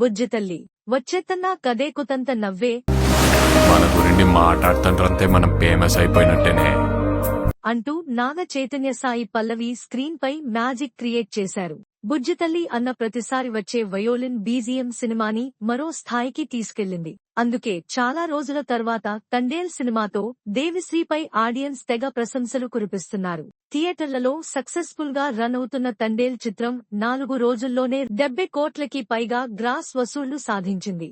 బుజ్జితల్లి. వచ్చేతన్నా కదే కుతంత నవ్వే. మన గురించి మాట్లాడుతుంటారంతే మనం ఫేమస్ అయిపోయినట్టేనే. అంటూ నాగ చైతన్య సాయి పల్లవి స్క్రీన్ పై మ్యాజిక్ క్రియేట్ చేశారు. బుజ్జితల్లి అన్న ప్రతిసారి వచ్చే వయోలిన్ బీజిఎం సినిమాని మరో స్థాయికి తీసుకెళ్ళింది అందుకే చాలా రోజుల తర్వాత తండేల్ సినిమాతో దేవిశ్రీపై ఆడియన్స్ తెగ ప్రశంసలు కురిపిస్తున్నారు. థియేటర్లలో సక్సెస్ఫుల్గా రన్ అవుతున్న తండేల్ చిత్రం నాలుగు రోజుల్లోనే డెబ్బై కోట్లకి పైగా గ్రాస్ వసూళ్ళు సాధించింది.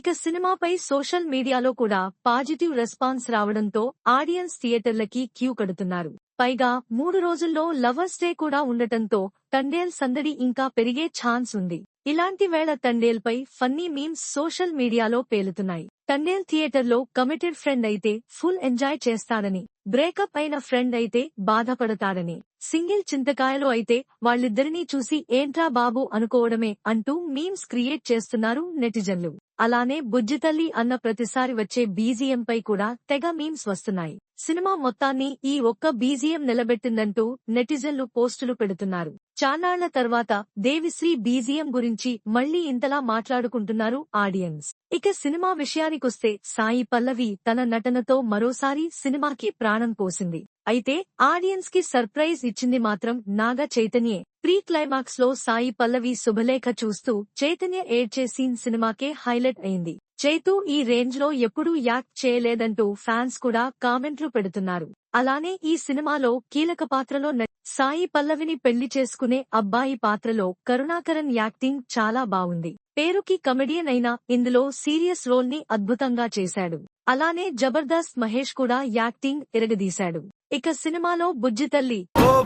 ఇక సినిమాపై సోషల్ మీడియాలో కూడా పాజిటివ్ రెస్పాన్స్ రావడంతో ఆడియన్స్ థియేటర్లకి క్యూ కడుతున్నారు. పైగా మూడు రోజుల్లో లవర్స్ డే కూడా ఉండటంతో తండేల్ సందడి ఇంకా పెరిగే ఛాన్స్ ఉంది. ఇలాంటి వేళ తండేల్పై ఫన్నీ మీమ్స్ సోషల్ మీడియాలో పేలుతున్నాయి. తండేల్ థియేటర్లో కమిటెడ్ ఫ్రెండ్ అయితే ఫుల్ ఎంజాయ్ చేస్తాడని బ్రేకప్ అయిన ఫ్రెండ్ అయితే బాధపడతాడని. సింగిల్ చింతకాయలు అయితే వాళ్ళిద్దరినీ చూసి ఏంట్రా బాబు అనుకోవడమే అంటూ మీమ్స్ క్రియేట్ చేస్తున్నారు నెటిజన్లు. అలానే బుజ్జితల్లి అన్న ప్రతిసారి వచ్చే బిజిఎంపై కూడా తెగ మీమ్స్ వస్తున్నాయి. సినిమా మొత్తాన్ని ఈ ఒక్క బీజిఎం నిలబెట్టిందంటూ నెటిజన్లు పోస్టులు పెడుతున్నారు. చాన్నాళ్ళ తర్వాత దేవిశ్రీ బీజిఎం గురించి మళ్ళీ ఇంతలా మాట్లాడుకుంటున్నారు ఆడియన్స్. ఇక సినిమా విషయానికొస్తే సాయి పల్లవి తన నటనతో మరోసారి సినిమాకి ప్రాణం పోసింది. అయితే ఆడియన్స్కి సర్ప్రైజ్ ఇచ్చింది మాత్రం నాగ చైతన్యే. ప్రీ క్లైమాక్స్లో సాయి పల్లవి శుభలేఖ చూస్తూ చైతన్య ఏడ్చే సీన్ సినిమాకే హైలైట్ అయింది. చైతూ ఈ రేంజ్లో ఎప్పుడూ యాక్ట్ చేయలేదంటూ ఫ్యాన్స్ కూడా కామెంట్లు పెడుతున్నారు. అలానే ఈ సినిమాలో కీలక పాత్రలో సాయి పల్లవిని పెళ్ళి చేసుకునే అబ్బాయి పాత్రలో కరుణాకరన్ యాక్టింగ్ చాలా బావుంది. పేరుకి కమెడియన్ అయినా ఇందులో సీరియస్ రోల్ని అద్భుతంగా చేశాడు. అలానే జబర్దస్త్ మహేష్ కూడా యాక్టింగ్ ఎరగదీశాడు. ఇక సినిమాలో బుజ్జితల్లి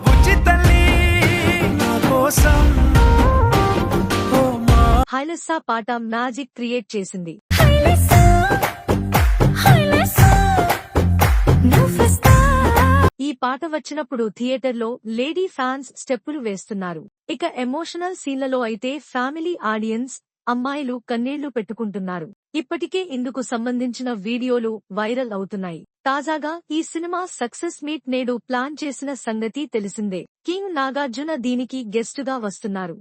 బుజ్జి తల్లి హైలెస్సా పాట మ్యాజిక్ క్రియేట్ చేసింది. ఈ పాట వచ్చినప్పుడు థియేటర్లో లేడీ ఫ్యాన్స్ స్టెప్పులు వేస్తున్నారు. ఇక ఎమోషనల్ సీన్లలో అయితే ఫ్యామిలీ ఆడియన్స్ అమ్మాయిలు కన్నీళ్ళు పెట్టుకుంటున్నారు. ఇప్పటికే ఇందుకు సంబంధించిన వీడియోలు వైరల్ అవుతున్నాయి. తాజాగా ఈ సినిమా సక్సెస్ మీట్ నేడు ప్లాన్ చేసిన సంగతి తెలిసిందే. కింగ్ నాగార్జున దీనికి గెస్టుగా వస్తున్నారు.